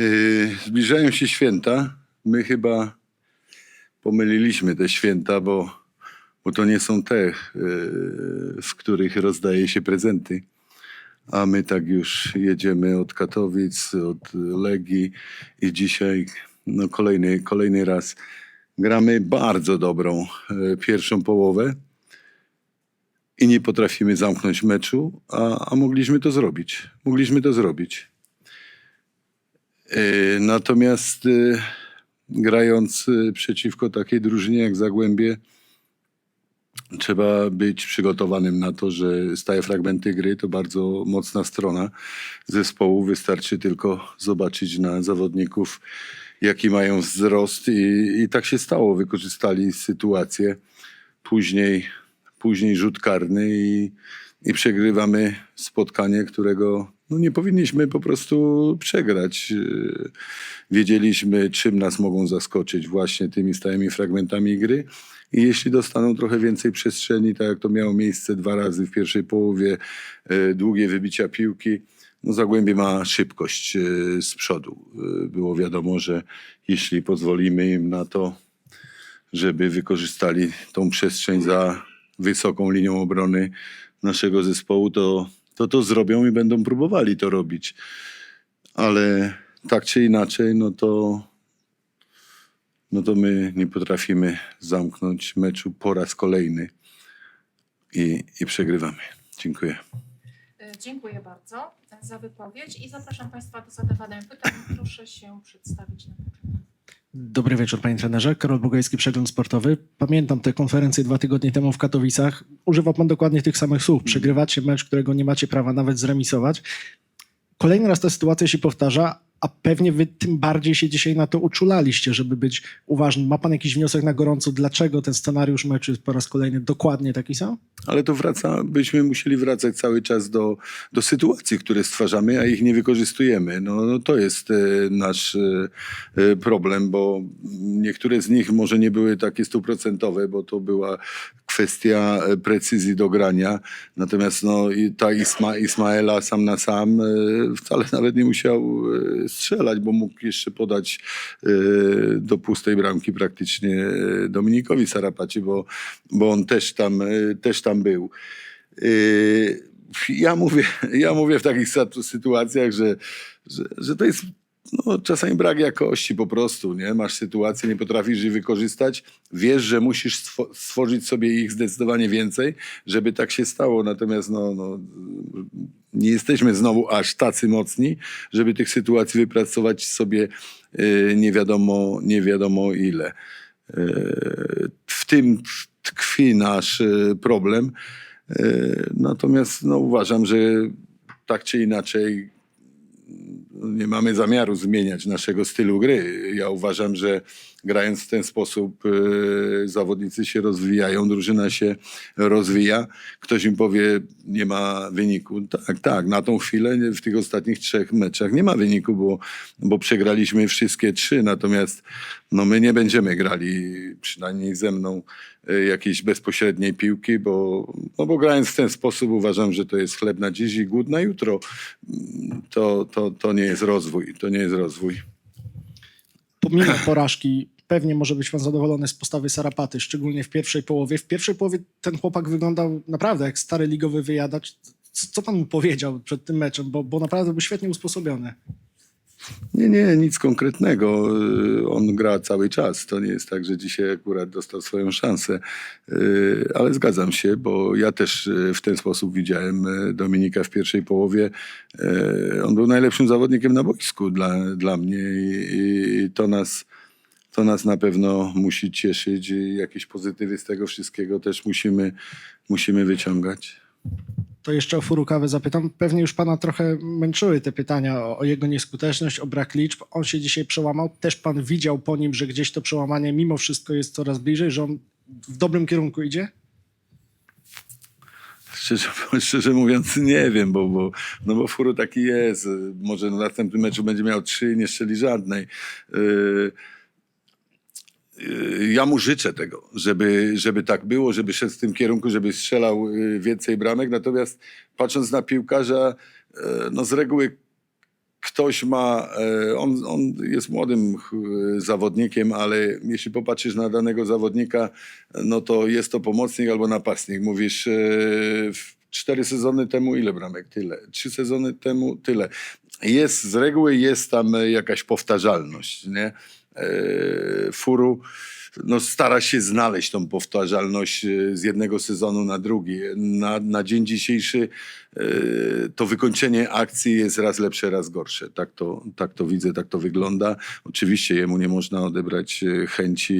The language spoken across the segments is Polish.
Yy, Zbliżają się święta. My chyba pomyliliśmy te święta, bo, bo to nie są te, w których rozdaje się prezenty. A my tak już jedziemy od Katowic, od Legii i dzisiaj no kolejny, kolejny raz gramy bardzo dobrą e, pierwszą połowę i nie potrafimy zamknąć meczu, a, a mogliśmy to zrobić. Mogliśmy to zrobić. E, Natomiast e, grając e, przeciwko takiej drużynie jak Zagłębie, trzeba być przygotowanym na to, że stałe fragmenty gry to bardzo mocna strona zespołu. Wystarczy tylko zobaczyć na zawodników, jaki mają wzrost i, i tak się stało. Wykorzystali sytuację. Później, później rzut karny i, i przegrywamy spotkanie, którego no nie powinniśmy po prostu przegrać. Wiedzieliśmy, czym nas mogą zaskoczyć właśnie tymi stałymi fragmentami gry. I jeśli dostaną trochę więcej przestrzeni, tak jak to miało miejsce dwa razy w pierwszej połowie, e, długie wybicia piłki, no Zagłębie ma szybkość e, z przodu. E, Było wiadomo, że jeśli pozwolimy im na to, żeby wykorzystali tą przestrzeń za wysoką linią obrony naszego zespołu, to to, to zrobią i będą próbowali to robić. Ale tak czy inaczej, no to, no to my nie potrafimy zamknąć meczu po raz kolejny i, i przegrywamy. Dziękuję. E, Dziękuję bardzo za wypowiedź i zapraszam Państwa do zadawania pytań. Proszę się przedstawić na. Dobry wieczór, panie trenerze. Karol Bogajski, Przegląd Sportowy. Pamiętam tę konferencję dwa tygodnie temu w Katowicach. Używa pan dokładnie tych samych słów. Przegrywacie mecz, którego nie macie prawa nawet zremisować. Kolejny raz ta sytuacja się powtarza, a pewnie wy tym bardziej się dzisiaj na to uczulaliście, żeby być uważnym. Ma pan jakiś wniosek na gorąco, dlaczego ten scenariusz meczu jest po raz kolejny dokładnie taki sam? Ale to wraca, byśmy musieli wracać cały czas do, do sytuacji, które stwarzamy, a ich nie wykorzystujemy. No, no to jest e, nasz e, e, problem, bo niektóre z nich może nie były takie stuprocentowe, bo to była kwestia e, precyzji do grania. Natomiast no, i ta Isma, Ismaela sam na sam e, wcale nawet nie musiał e, strzelać, bo mógł jeszcze podać e, do pustej bramki praktycznie e, Dominikowi Sarapaci, bo, bo on też tam, e, też tam był. Ja mówię, ja mówię w takich sytuacjach, że, że, że to jest no, czasami brak jakości po prostu, nie? Masz sytuację, nie potrafisz jej wykorzystać, wiesz, że musisz stwo- stworzyć sobie ich zdecydowanie więcej, żeby tak się stało. Natomiast no, no, nie jesteśmy znowu aż tacy mocni, żeby tych sytuacji wypracować sobie y, nie, wiadomo, nie wiadomo ile. Y, w tym tkwi nasz y, problem. Y, Natomiast no, uważam, że tak czy inaczej nie mamy zamiaru zmieniać naszego stylu gry. Ja uważam, że grając w ten sposób e, zawodnicy się rozwijają, drużyna się rozwija. Ktoś mi powie, nie ma wyniku. Tak, tak, na tą chwilę w tych ostatnich trzech meczach nie ma wyniku, bo, bo przegraliśmy wszystkie trzy, natomiast no, my nie będziemy grali, przynajmniej ze mną, e, jakiejś bezpośredniej piłki, bo, no, bo grając w ten sposób uważam, że to jest chleb na dziś i głód na jutro. To, to, to nie jest rozwój, to nie jest rozwój. pomimo porażki, pewnie może być pan zadowolony z postawy Sarapaty, szczególnie w pierwszej połowie. W pierwszej połowie ten chłopak wyglądał naprawdę jak stary ligowy wyjadacz. Co, co pan mu powiedział przed tym meczem? Bo, bo naprawdę był świetnie usposobiony. Nie, nie, nic konkretnego. Y, On gra cały czas. To nie jest tak, że dzisiaj akurat dostał swoją szansę. Y, Ale zgadzam się, bo ja też y, w ten sposób widziałem Dominika w pierwszej połowie. On był najlepszym zawodnikiem na boisku dla, dla mnie i, to nas. To nas na pewno musi cieszyć jakieś pozytywy z tego wszystkiego też musimy, musimy wyciągać. To jeszcze o Furukawę zapytam. Pewnie już pana trochę męczyły te pytania o, o jego nieskuteczność, o brak liczb. On się dzisiaj przełamał. Też pan widział po nim, że gdzieś to przełamanie mimo wszystko jest coraz bliżej, że on w dobrym kierunku idzie? Szczerze, szczerze mówiąc nie wiem, bo, bo, no bo Furu taki jest. Może na następnym meczu będzie miał trzy nie strzeli żadnej. Yy, ja mu życzę tego, żeby, żeby tak było, żeby szedł w tym kierunku, żeby strzelał yy, więcej bramek. Natomiast patrząc na piłkarza, yy, no z reguły ktoś ma, on, on jest młodym zawodnikiem, ale jeśli popatrzysz na danego zawodnika, no to jest to pomocnik albo napastnik. Mówisz, cztery sezony temu ile bramek? Tyle. Trzy sezony temu tyle. Jest, z reguły jest tam jakaś powtarzalność, nie? E, Furu no, stara się znaleźć tą powtarzalność e, z jednego sezonu na drugi. Na, na dzień dzisiejszy e, to wykończenie akcji jest raz lepsze, raz gorsze. Tak to, tak to widzę, tak to wygląda. Oczywiście jemu nie można odebrać chęci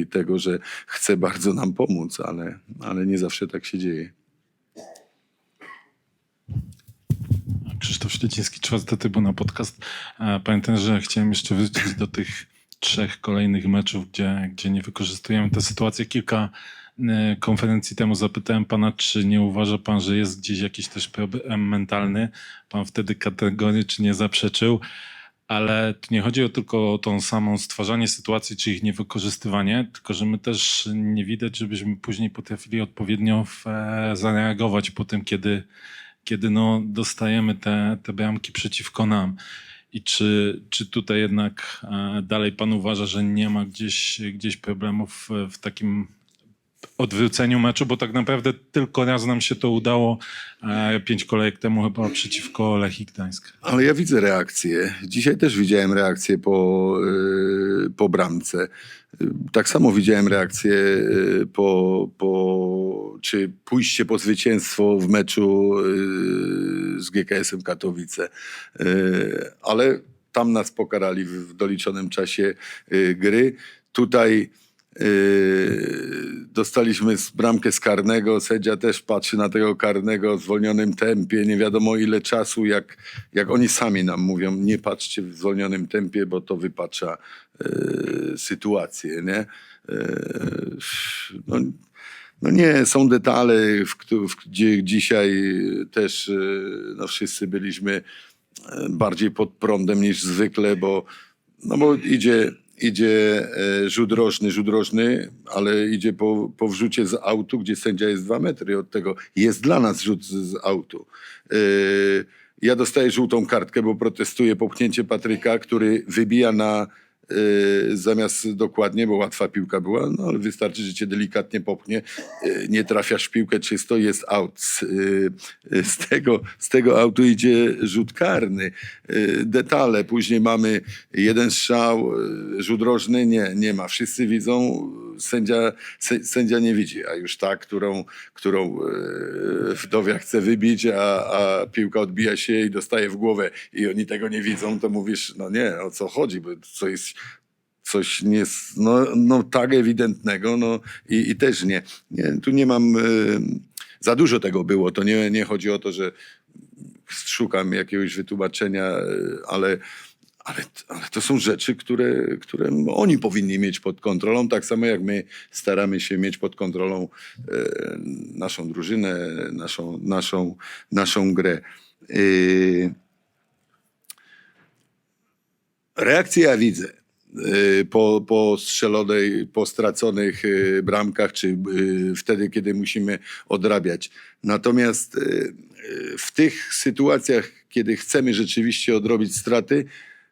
i tego, że chce bardzo nam pomóc, ale, ale nie zawsze tak się dzieje. Krzysztof Śleciński, czwarta trybuna podcast. Pamiętam, że chciałem jeszcze wrócić do tych trzech kolejnych meczów, gdzie, gdzie nie wykorzystujemy tę sytuację. Kilka e, konferencji temu zapytałem pana, czy nie uważa pan, że jest gdzieś jakiś też problem mentalny. Pan wtedy kategorycznie zaprzeczył. Ale tu nie chodzi tylko o tą samą stwarzanie sytuacji, czy ich niewykorzystywanie, tylko że my też nie widać, żebyśmy później potrafili odpowiednio w, e, zareagować po tym, kiedy, kiedy no, dostajemy te, te bramki przeciwko nam. I czy, czy tutaj jednak e, dalej pan uważa, że nie ma gdzieś, gdzieś problemów w, w takim odwróceniu meczu, bo tak naprawdę tylko raz nam się to udało e, pięć kolejek temu chyba przeciwko Lechii Gdańsk. Ale ja widzę reakcję. Dzisiaj też widziałem reakcję po, yy, po bramce. Tak samo widziałem reakcję yy, po, po, czy pójście po zwycięstwo w meczu yy, z GKS-em Katowice. Yy, Ale tam nas pokarali w, w doliczonym czasie yy, gry. Tutaj dostaliśmy z bramkę z karnego. Sędzia też patrzy na tego karnego w zwolnionym tempie. Nie wiadomo ile czasu, jak, jak oni sami nam mówią, nie patrzcie w zwolnionym tempie, bo to wypacza yy, sytuację. Nie? Yy, no, no nie, są detale, w, w, gdzie dzisiaj też yy, no wszyscy byliśmy yy, bardziej pod prądem niż zwykle, bo, no bo idzie, idzie e, rzut rożny, rzut rożny, ale idzie po, po wrzucie z autu, gdzie sędzia jest dwa metry od tego. Jest dla nas rzut z, z autu. E, ja dostaję żółtą kartkę, bo protestuję popchnięcie Patryka, który wybija na e, zamiast dokładnie, bo łatwa piłka była, no ale wystarczy, że cię delikatnie popchnie, e, nie trafiasz w piłkę czysto, jest out. Z, z, tego, z tego autu idzie rzut karny. Detale, później mamy jeden strzał, rzut rożny, nie, nie ma. Wszyscy widzą, sędzia, sę- sędzia nie widzi, a już ta, którą, którą e, wdowia chce wybić, a, a piłka odbija się i dostaje w głowę i oni tego nie widzą, to mówisz, no nie, o co chodzi, bo co jest coś nie, no, no tak ewidentnego, no i, i też nie. nie. Tu nie mam, e, za dużo tego było, to nie, nie chodzi o to, że szukam jakiegoś wytłumaczenia, e, ale, ale, ale to są rzeczy, które, które oni powinni mieć pod kontrolą, tak samo jak my staramy się mieć pod kontrolą e, naszą drużynę, naszą, naszą, naszą grę. E, reakcję ja widzę y, po, po strzelonej, po straconych y, bramkach, czy y, wtedy, kiedy musimy odrabiać. Natomiast w tych sytuacjach, kiedy chcemy rzeczywiście odrobić straty,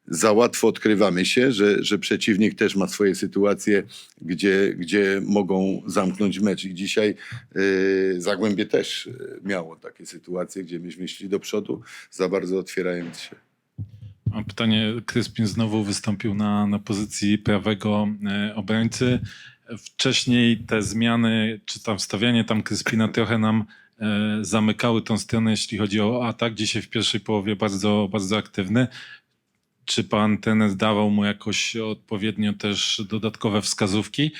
za łatwo odkrywamy się, że, że przeciwnik też ma swoje sytuacje, gdzie, gdzie mogą zamknąć mecz. I dzisiaj y, Zagłębie też y, miało takie sytuacje, gdzie myśmy szli do przodu, za bardzo otwierając się. Mam pytanie, Kryspin znowu wystąpił na, na pozycji prawego e, obrońcy. Wcześniej te zmiany, czy tam wstawianie tam Kryspina trochę nam e, zamykały tą stronę, jeśli chodzi o atak. Dzisiaj w pierwszej połowie bardzo, bardzo aktywny. Czy pan trener dawał mu jakoś odpowiednio też dodatkowe wskazówki?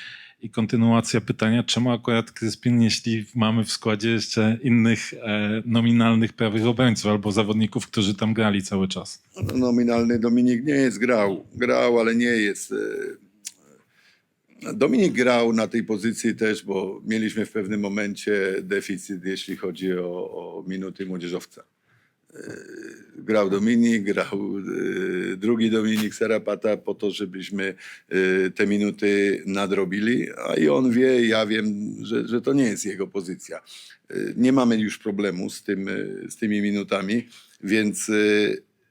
I kontynuacja pytania, czemu akurat Kryspin, jeśli mamy w składzie jeszcze innych e, nominalnych prawych obrońców albo zawodników, którzy tam grali cały czas? No, Nominalny Dominik nie jest grał. Grał, ale nie jest. e, Dominik grał na tej pozycji też, bo mieliśmy w pewnym momencie deficyt, jeśli chodzi o, o minuty młodzieżowca. E, Grał Dominik, grał e, drugi Dominik Serapata po to, żebyśmy e, te minuty nadrobili, a i on wie, ja wiem, że, że to nie jest jego pozycja. Nie mamy już problemu z, tym, z tymi minutami, więc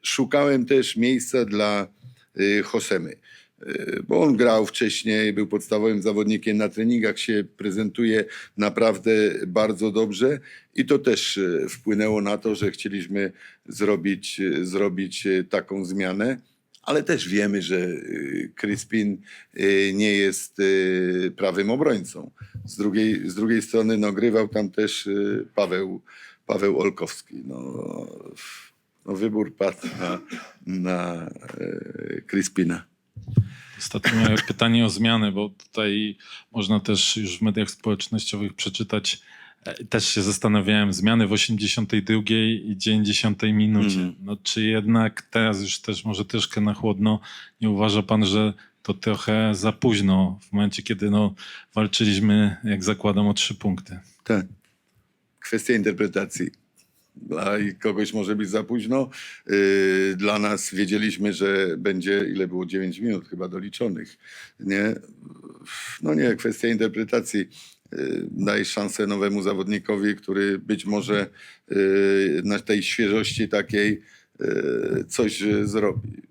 szukałem też miejsca dla y, Hosemy. Y, Bo on grał wcześniej, był podstawowym zawodnikiem na treningach, się prezentuje naprawdę bardzo dobrze i to też y, wpłynęło na to, że chcieliśmy zrobić, y, zrobić y, taką zmianę. Ale też wiemy, że y, Crispin y, nie jest y, prawym obrońcą. Z drugiej, z drugiej strony no, grywał tam też y, Paweł, Paweł Olkowski. No, no, wybór padł na, na y, Crispina. Ostatnio miałem pytanie o zmianę, bo tutaj można też już w mediach społecznościowych przeczytać, e, też się zastanawiałem, zmiany w 82 i 90 minucie. Mhm. No, czy jednak teraz już też może troszkę na chłodno, nie uważa pan, że to trochę za późno w momencie, kiedy no, walczyliśmy, jak zakładam, o trzy punkty? Tak. Kwestia interpretacji. Dla kogoś może być za późno. Yy, Dla nas wiedzieliśmy, że będzie, ile było 9 minut chyba doliczonych. Nie? No nie, kwestia interpretacji. Yy, Daj szansę nowemu zawodnikowi, który być może yy, na tej świeżości takiej yy, coś zrobi.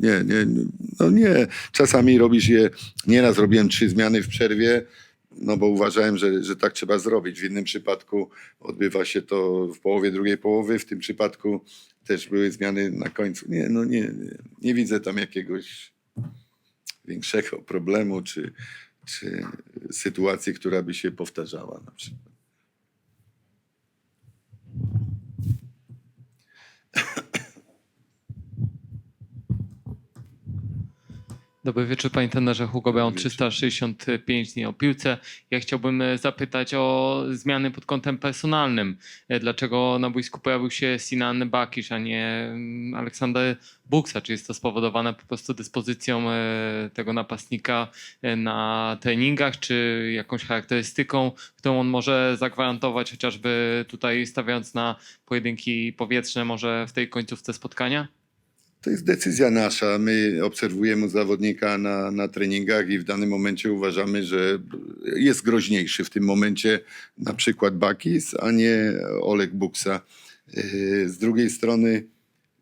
Nie, nie, nie, no nie. Czasami robisz je, nieraz robiłem trzy zmiany w przerwie, no bo uważałem, że, że tak trzeba zrobić. W innym przypadku odbywa się to w połowie drugiej połowy, w tym przypadku też były zmiany na końcu. Nie, no nie, nie, nie widzę tam jakiegoś większego problemu czy, czy sytuacji, która by się powtarzała na przykład. Dobry wieczór, panie trenerze. Hugo Brown, wieczór. 365 dni o piłce. Ja chciałbym e, zapytać o zmiany pod kątem personalnym. E, Dlaczego na boisku pojawił się Sinan Bakisz, a nie mm, Aleksander Buksa? Czy jest to spowodowane po prostu dyspozycją e, tego napastnika na treningach, czy jakąś charakterystyką, którą on może zagwarantować, chociażby tutaj stawiając na pojedynki powietrzne, może w tej końcówce spotkania? To jest decyzja nasza. My obserwujemy zawodnika na, na treningach i w danym momencie uważamy, że jest groźniejszy w tym momencie na przykład Bakis, a nie Oleg Buksa. Yy, Z drugiej strony,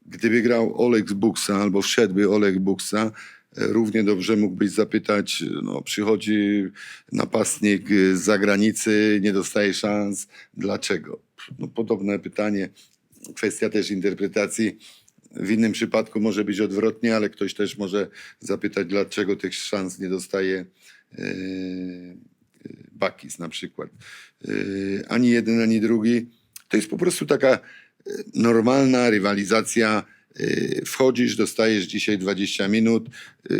gdyby grał Oleg Buksa albo wszedłby Oleg Buksa, e, równie dobrze mógłbyś zapytać, no, przychodzi napastnik z zagranicy, nie dostaje szans, dlaczego? No, podobne pytanie, kwestia też interpretacji. W innym przypadku może być odwrotnie, ale ktoś też może zapytać, dlaczego tych szans nie dostaje e, Bakis na przykład. E, Ani jeden, ani drugi. To jest po prostu taka e, normalna rywalizacja. E, Wchodzisz, dostajesz dzisiaj 20 minut, e,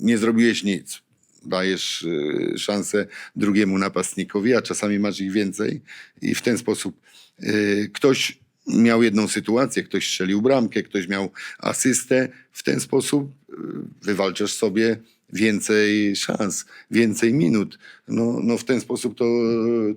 nie zrobiłeś nic. Dajesz e, szansę drugiemu napastnikowi, a czasami masz ich więcej i w ten sposób e, ktoś miał jedną sytuację, ktoś strzelił bramkę, ktoś miał asystę. W ten sposób y, wywalczasz sobie więcej szans, więcej minut. No, no w ten sposób to,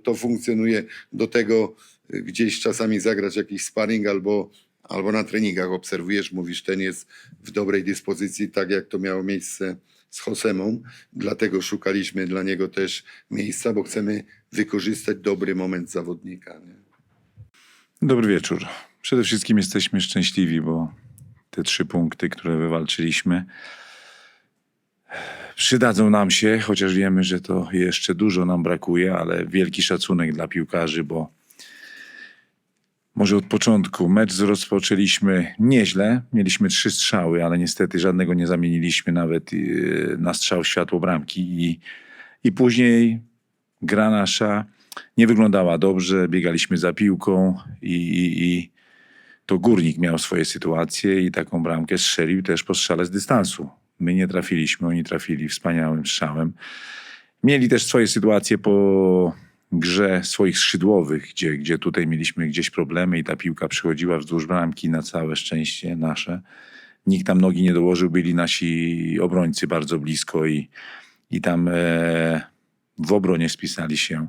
to funkcjonuje. Do tego y, gdzieś czasami zagrać jakiś sparring albo, albo na treningach obserwujesz, mówisz, ten jest w dobrej dyspozycji, tak jak to miało miejsce z Josemą. Dlatego szukaliśmy dla niego też miejsca, bo chcemy wykorzystać dobry moment zawodnika. Nie? Dobry wieczór. Przede wszystkim jesteśmy szczęśliwi, bo te trzy punkty, które wywalczyliśmy, przydadzą nam się, chociaż wiemy, że to jeszcze dużo nam brakuje, ale wielki szacunek dla piłkarzy, bo może od początku mecz rozpoczęliśmy nieźle. Mieliśmy trzy strzały, ale niestety żadnego nie zamieniliśmy nawet yy, na strzał światło bramki i, i później gra nasza nie wyglądała dobrze, biegaliśmy za piłką i, i, i to górnik miał swoje sytuacje i taką bramkę strzelił też po strzale z dystansu. My nie trafiliśmy, oni trafili wspaniałym strzałem. Mieli też swoje sytuacje po grze swoich skrzydłowych, gdzie, gdzie tutaj mieliśmy gdzieś problemy i ta piłka przychodziła wzdłuż bramki na całe szczęście nasze. Nikt tam nogi nie dołożył, byli nasi obrońcy bardzo blisko i, i tam e, w obronie spisali się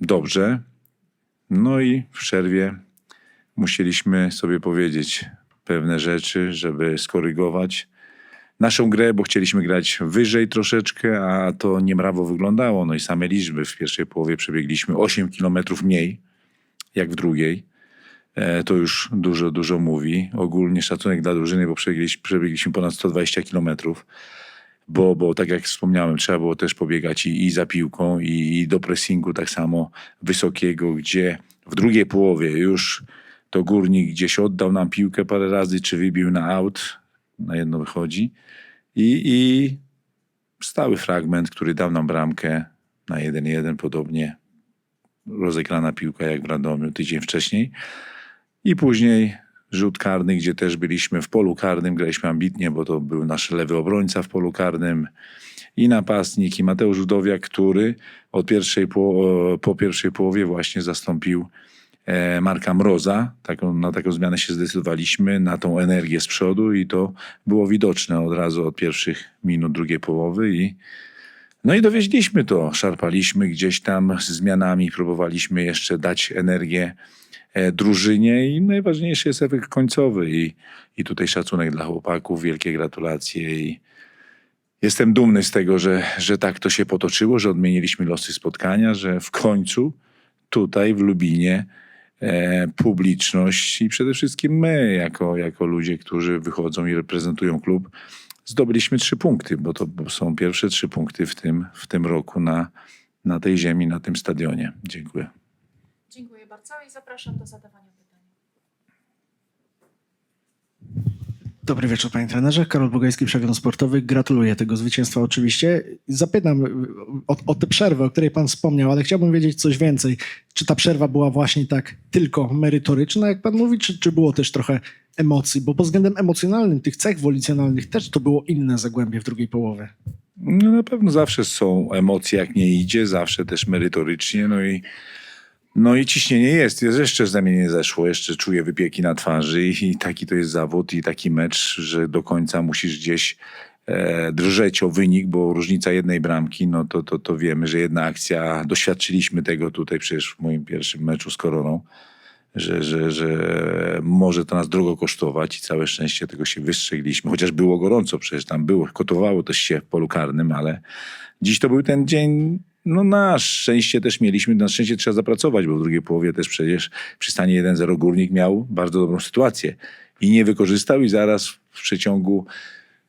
dobrze. No i w przerwie musieliśmy sobie powiedzieć pewne rzeczy, żeby skorygować naszą grę, bo chcieliśmy grać wyżej troszeczkę, a to niemrawo wyglądało. No i same liczby w pierwszej połowie przebiegliśmy 8 kilometrów mniej, jak w drugiej. e, to już dużo, dużo mówi. Ogólnie szacunek dla drużyny, bo przebiegliśmy, przebiegliśmy ponad 120 kilometrów. Bo, bo tak jak wspomniałem, trzeba było też pobiegać i, i za piłką, i, i do pressingu tak samo wysokiego, gdzie w drugiej połowie już to górnik gdzieś oddał nam piłkę parę razy, czy wybił na out, na jedno wychodzi. I, i stały fragment, który dał nam bramkę na 1-1, podobnie rozegrana piłka jak w Radomiu tydzień wcześniej. I później rzut karny, gdzie też byliśmy w polu karnym, graliśmy ambitnie, bo to był nasz lewy obrońca w polu karnym i napastnik, i Mateusz Żudowiak, który od pierwszej po, po pierwszej połowie właśnie zastąpił e, Marka Mroza. Taką, na taką zmianę się zdecydowaliśmy, na tą energię z przodu i to było widoczne od razu od pierwszych minut drugiej połowy i no i dowieźliśmy to, szarpaliśmy gdzieś tam z zmianami, próbowaliśmy jeszcze dać energię drużynie i najważniejszy jest efekt końcowy i, i tutaj szacunek dla chłopaków, wielkie gratulacje i jestem dumny z tego, że, że tak to się potoczyło, że odmieniliśmy losy spotkania, że w końcu tutaj w Lubinie e, publiczność i przede wszystkim my, jako, jako ludzie, którzy wychodzą i reprezentują klub, zdobyliśmy trzy punkty, bo to są pierwsze trzy punkty w tym, w tym roku na, na tej ziemi, na tym stadionie. Dziękuję. Dziękuję bardzo i zapraszam do zadawania pytań. Dobry wieczór, panie trenerze. Karol Bogajski, Przegląd Sportowy. Gratuluję tego zwycięstwa oczywiście. Zapytam o, o tę przerwę, o której pan wspomniał, ale chciałbym wiedzieć coś więcej. Czy ta przerwa była właśnie tak tylko merytoryczna, jak pan mówi, czy, czy było też trochę emocji? Bo pod względem emocjonalnym tych cech wolicjonalnych też to było inne zagłębie w drugiej połowie. No na pewno zawsze są emocje, jak nie idzie, zawsze też merytorycznie, no i no i ciśnienie jest, jest jeszcze ze mnie nie zeszło, jeszcze czuję wypieki na twarzy i, i taki to jest zawód i taki mecz, że do końca musisz gdzieś e, drżeć o wynik, bo różnica jednej bramki, no to, to, to wiemy, że jedna akcja, doświadczyliśmy tego tutaj przecież w moim pierwszym meczu z Koroną, że, że, że może to nas drogo kosztować i całe szczęście tego się wystrzegliśmy, chociaż było gorąco, przecież tam było, kotowało też się w polu karnym, ale dziś to był ten dzień, no na szczęście też mieliśmy, na szczęście trzeba zapracować, bo w drugiej połowie też przecież przy stanie 1-0 Górnik miał bardzo dobrą sytuację i nie wykorzystał i zaraz w przeciągu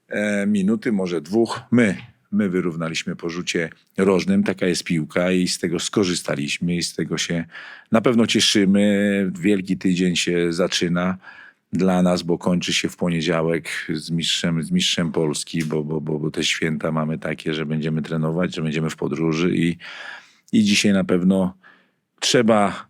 e, minuty, może dwóch, my, my wyrównaliśmy po rzucie rożnym, taka jest piłka i z tego skorzystaliśmy i z tego się na pewno cieszymy. Wielki tydzień się zaczyna dla nas, bo kończy się w poniedziałek z mistrzem, z mistrzem Polski, bo, bo, bo, bo te święta mamy takie, że będziemy trenować, że będziemy w podróży i, i dzisiaj na pewno trzeba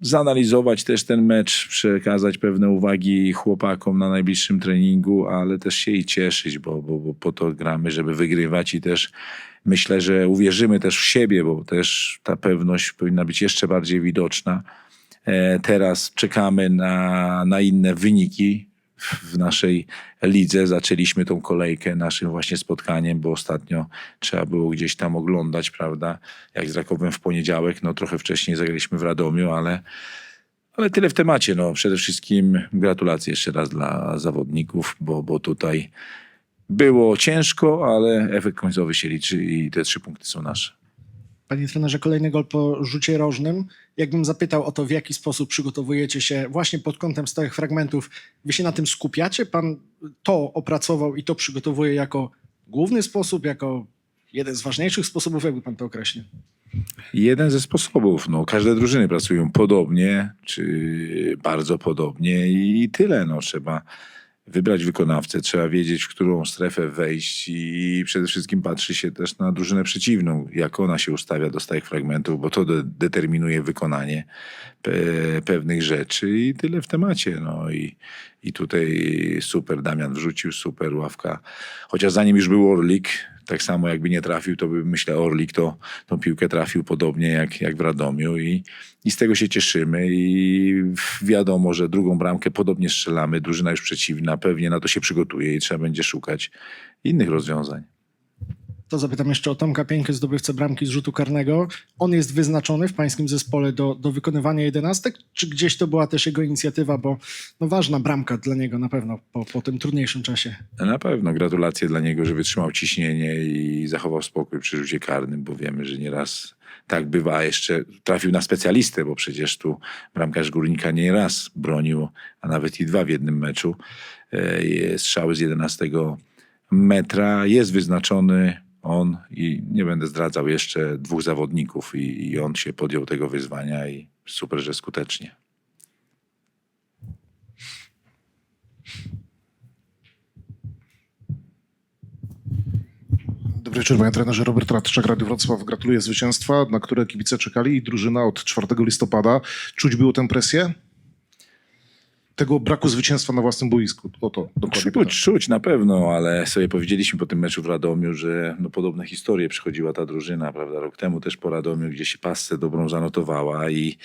zanalizować też ten mecz, przekazać pewne uwagi chłopakom na najbliższym treningu, ale też się i cieszyć, bo, bo, bo po to gramy, żeby wygrywać i też myślę, że uwierzymy też w siebie, bo też ta pewność powinna być jeszcze bardziej widoczna. E, Teraz czekamy na, na inne wyniki w naszej lidze. Zaczęliśmy tą kolejkę naszym właśnie spotkaniem, bo ostatnio trzeba było gdzieś tam oglądać, prawda? Jak z Rakowem w poniedziałek, no trochę wcześniej zagraliśmy w Radomiu, ale, ale tyle w temacie. No, przede wszystkim gratulacje jeszcze raz dla zawodników, bo, bo tutaj było ciężko, ale efekt końcowy się liczy i te trzy punkty są nasze. Panie trenerze, kolejny gol po rzucie rożnym. Jakbym zapytał o to, w jaki sposób przygotowujecie się właśnie pod kątem stałych fragmentów, wy się na tym skupiacie? Pan to opracował i to przygotowuje jako główny sposób, jako jeden z ważniejszych sposobów, jakby pan to określił? Jeden ze sposobów. No, każde drużyny pracują podobnie, czy bardzo podobnie i tyle. No, trzeba wybrać wykonawcę, trzeba wiedzieć, w którą strefę wejść i przede wszystkim patrzy się też na drużynę przeciwną, jak ona się ustawia do stałych fragmentów, bo to de- determinuje wykonanie pe- pewnych rzeczy i tyle w temacie. No i, i tutaj super Damian wrzucił, super ławka. Chociaż zanim już był Orlik, tak samo jakby nie trafił, to by myślę Orlik to tą piłkę trafił podobnie jak, jak w Radomiu i, i z tego się cieszymy. I wiadomo, że drugą bramkę podobnie strzelamy, drużyna już przeciwna, pewnie na to się przygotuje i trzeba będzie szukać innych rozwiązań. To zapytam jeszcze o Tomka Pieńkę, zdobywcę bramki z rzutu karnego. On jest wyznaczony w pańskim zespole do, do wykonywania jedenastek, czy gdzieś to była też jego inicjatywa, bo no, ważna bramka dla niego na pewno po, po tym trudniejszym czasie. Na pewno gratulacje dla niego, że wytrzymał ciśnienie i zachował spokój przy rzucie karnym, bo wiemy, że nieraz tak bywa, a jeszcze trafił na specjalistę, bo przecież tu bramkarz Górnika nie raz bronił, a nawet i dwa w jednym meczu. E, Strzały z 11 metra, jest wyznaczony on i nie będę zdradzał jeszcze dwóch zawodników i, i on się podjął tego wyzwania i super, że skutecznie. Dobry wieczór, panie trenerze. Robert Radczak, Radio Wrocław. Gratuluję zwycięstwa, na które kibice czekali i drużyna od 4 listopada. Czuć było tę presję? Tego braku zwycięstwa na własnym boisku. O to dokładnie. Czuć, czuć na pewno, ale sobie powiedzieliśmy po tym meczu w Radomiu, że no, podobne historie przychodziła ta drużyna, prawda? Rok temu też po Radomiu, gdzie się pasce dobrą zanotowała i,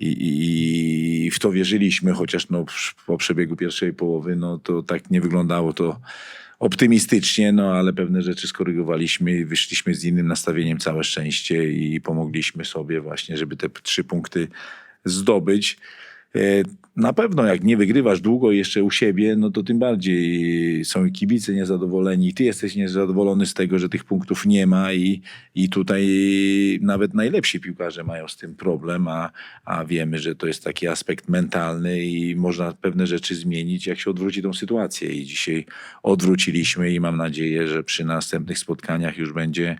i, i, i w to wierzyliśmy, chociaż no, po przebiegu pierwszej połowy no, to tak nie wyglądało to optymistycznie, no ale pewne rzeczy skorygowaliśmy i wyszliśmy z innym nastawieniem, całe szczęście i pomogliśmy sobie właśnie, żeby te trzy punkty zdobyć. E, Na pewno jak nie wygrywasz długo jeszcze u siebie, no to tym bardziej są kibice niezadowoleni. Ty jesteś niezadowolony z tego, że tych punktów nie ma i, i tutaj nawet najlepsi piłkarze mają z tym problem, a, a wiemy, że to jest taki aspekt mentalny i można pewne rzeczy zmienić, jak się odwróci tą sytuację. I dzisiaj odwróciliśmy i mam nadzieję, że przy następnych spotkaniach już będzie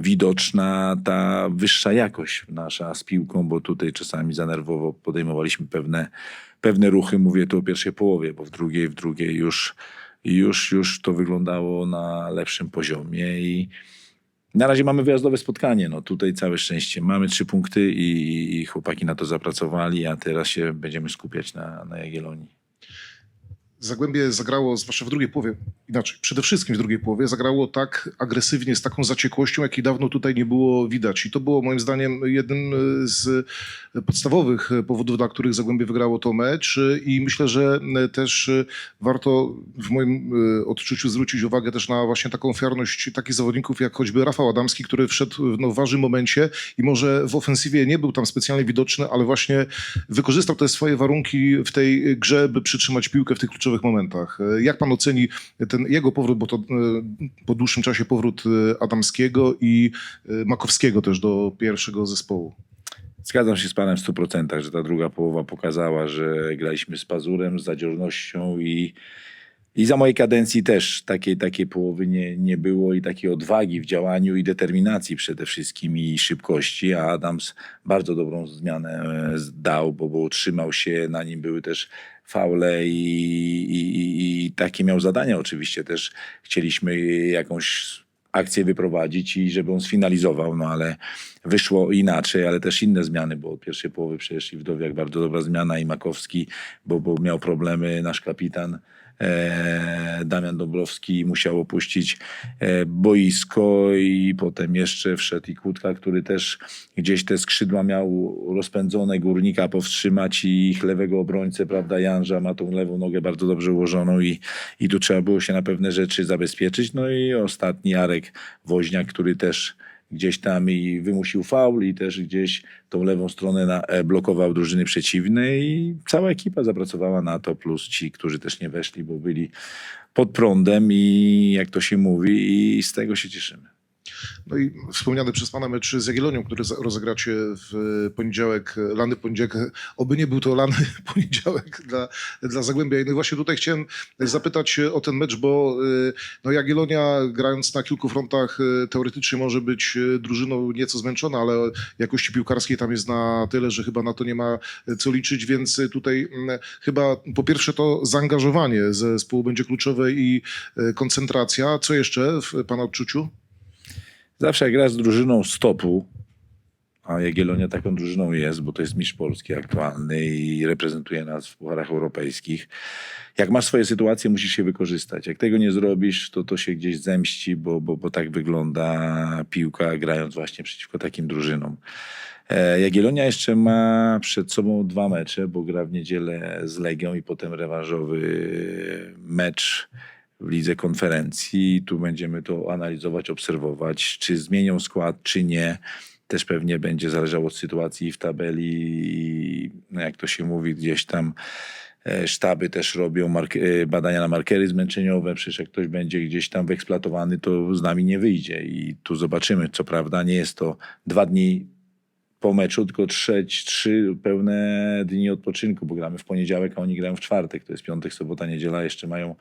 widoczna ta wyższa jakość nasza z piłką, bo tutaj czasami za nerwowo podejmowaliśmy pewne, pewne ruchy, mówię tu o pierwszej połowie, bo w drugiej, w drugiej już, już, już to wyglądało na lepszym poziomie i na razie mamy wyjazdowe spotkanie, no tutaj całe szczęście. Mamy trzy punkty i, i chłopaki na to zapracowali, a teraz się będziemy skupiać na, na Jagiellonii. Zagłębie zagrało, zwłaszcza w drugiej połowie, inaczej, przede wszystkim w drugiej połowie, zagrało tak agresywnie, z taką zaciekłością, jakiej dawno tutaj nie było widać. I to było moim zdaniem jednym z podstawowych powodów, dla których Zagłębie wygrało to mecz. I myślę, że też warto w moim odczuciu zwrócić uwagę też na właśnie taką ofiarność takich zawodników, jak choćby Rafał Adamski, który wszedł w no, ważnym momencie i może w ofensywie nie był tam specjalnie widoczny, ale właśnie wykorzystał te swoje warunki w tej grze, by przytrzymać piłkę w tych kluczowych momentach. Jak pan oceni ten jego powrót, bo to e, po dłuższym czasie powrót e, Adamskiego i e, Makowskiego też do pierwszego zespołu? Zgadzam się z panem w 100%, że ta druga połowa pokazała, że graliśmy z pazurem, z zadziornością i, i za mojej kadencji też takiej, takiej połowy nie, nie było i takiej odwagi w działaniu i determinacji przede wszystkim i szybkości, a Adams bardzo dobrą zmianę e, dał, bo, bo utrzymał się, na nim były też faule i, i, i, takie miał zadania oczywiście też. Chcieliśmy jakąś akcję wyprowadzić i żeby on sfinalizował, no ale wyszło inaczej, ale też inne zmiany, bo od pierwszej połowy przecież i Wdowiak bardzo dobra zmiana i Makowski, bo, bo miał problemy nasz kapitan. E, Damian Dobrowski musiał opuścić e, boisko i potem jeszcze wszedł i Kłódka, który też gdzieś te skrzydła miał rozpędzone, Górnika powstrzymać i ich lewego obrońcę, prawda, Janża ma tą lewą nogę bardzo dobrze ułożoną i, i tu trzeba było się na pewne rzeczy zabezpieczyć. No i ostatni Jarek Woźniak, który też gdzieś tam i wymusił faul i też gdzieś tą lewą stronę na, e, blokował drużyny przeciwne i cała ekipa zapracowała na to, plus ci, którzy też nie weszli, bo byli pod prądem i jak to się mówi i z tego się cieszymy. No i wspomniany przez pana mecz z Jagiellonią, który rozegracie w poniedziałek, lany poniedziałek. Oby nie był to lany poniedziałek dla, dla Zagłębia. I no właśnie tutaj chciałem zapytać o ten mecz, bo y, no Jagiellonia grając na kilku frontach y, teoretycznie może być y, drużyną nieco zmęczona, ale jakości piłkarskiej tam jest na tyle, że chyba na to nie ma co liczyć, więc tutaj mm, chyba po pierwsze to zaangażowanie zespołu będzie kluczowe i koncentracja. Co jeszcze w pana odczuciu? Zawsze jak gra z drużyną stopu, a Jagiellonia taką drużyną jest, bo to jest mistrz Polski aktualny i reprezentuje nas w pucharach europejskich. Jak masz swoje sytuacje, musisz je wykorzystać. Jak tego nie zrobisz, to to się gdzieś zemści, bo, bo, bo tak wygląda piłka, grając właśnie przeciwko takim drużynom. E, Jagiellonia jeszcze ma przed sobą dwa mecze, bo gra w niedzielę z Legią i potem rewanżowy mecz w lidze konferencji. Tu będziemy to analizować, obserwować, czy zmienią skład, czy nie. Też pewnie będzie zależało od sytuacji w tabeli no jak to się mówi, gdzieś tam e, sztaby też robią e, badania na markery zmęczeniowe. Przecież jak ktoś będzie gdzieś tam wyeksploatowany, to z nami nie wyjdzie i tu zobaczymy. Co prawda nie jest to dwa dni po meczu, tylko trzeć, trzy pełne dni odpoczynku, bo gramy w poniedziałek, a oni grają w czwartek. To jest piątek, sobota, niedziela. Jeszcze mają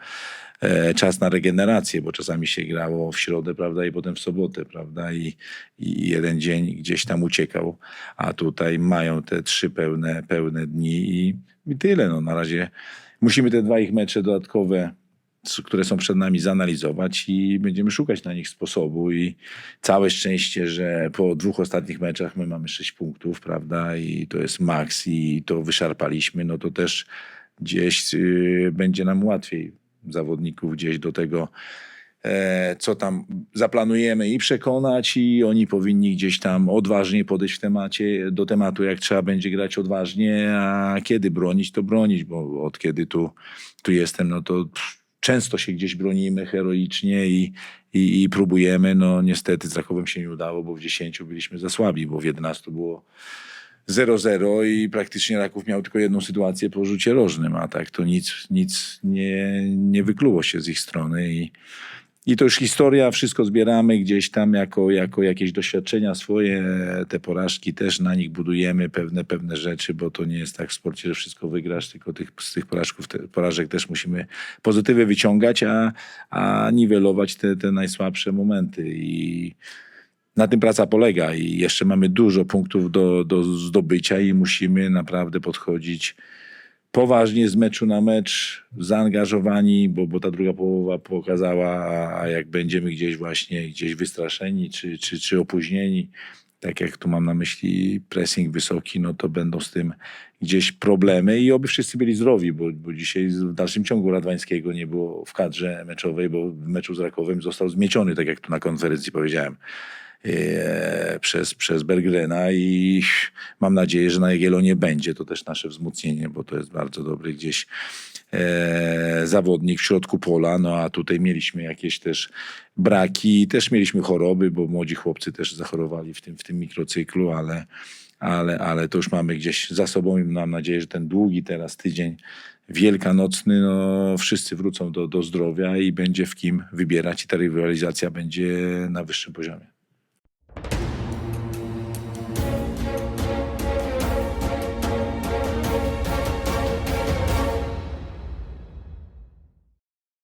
e, czas na regenerację, bo czasami się grało w środę, prawda, i potem w sobotę, prawda, i, i jeden dzień gdzieś tam uciekał, a tutaj mają te trzy pełne, pełne dni i, i tyle. No, na razie musimy te dwa ich mecze dodatkowe które są przed nami, zanalizować i będziemy szukać na nich sposobu. I całe szczęście, że po dwóch ostatnich meczach my mamy sześć punktów, prawda? I to jest maks i to wyszarpaliśmy, no to też gdzieś y, będzie nam łatwiej zawodników gdzieś do tego, e, co tam zaplanujemy i przekonać i oni powinni gdzieś tam odważnie podejść w temacie, do tematu, jak trzeba będzie grać odważnie, a kiedy bronić, to bronić, bo od kiedy tu, tu jestem, no to często się gdzieś bronimy heroicznie i, i, i próbujemy. No niestety z Rakowem się nie udało, bo w 10 byliśmy za słabi, bo w 11 było 0-0 i praktycznie Raków miał tylko jedną sytuację po rzucie rożnym, a tak to nic, nic nie, nie wykluło się z ich strony i, i to już historia, wszystko zbieramy gdzieś tam jako, jako jakieś doświadczenia swoje, te porażki też na nich budujemy pewne, pewne rzeczy, bo to nie jest tak w sporcie, że wszystko wygrasz, tylko tych, z tych porażków, te, porażek też musimy pozytywy wyciągać, a, a niwelować te, te najsłabsze momenty. I na tym praca polega i jeszcze mamy dużo punktów do, do zdobycia i musimy naprawdę podchodzić poważnie z meczu na mecz, zaangażowani, bo, bo ta druga połowa pokazała, a- jak będziemy gdzieś właśnie gdzieś wystraszeni czy, czy, czy opóźnieni, tak jak tu mam na myśli pressing wysoki, no to będą z tym gdzieś problemy i oby wszyscy byli zdrowi, bo, bo dzisiaj w dalszym ciągu Radwańskiego nie było w kadrze meczowej, bo w meczu z Rakowem został zmieciony, tak jak tu na konferencji powiedziałem przez, przez Bergrena i mam nadzieję, że na Jagiellonie będzie to też nasze wzmocnienie, bo to jest bardzo dobry gdzieś e, zawodnik w środku pola, no a tutaj mieliśmy jakieś też braki, też mieliśmy choroby, bo młodzi chłopcy też zachorowali w tym, w tym mikrocyklu, ale, ale, ale to już mamy gdzieś za sobą i mam nadzieję, że ten długi teraz tydzień wielkanocny, no wszyscy wrócą do, do zdrowia i będzie w kim wybierać i ta rywalizacja będzie na wyższym poziomie.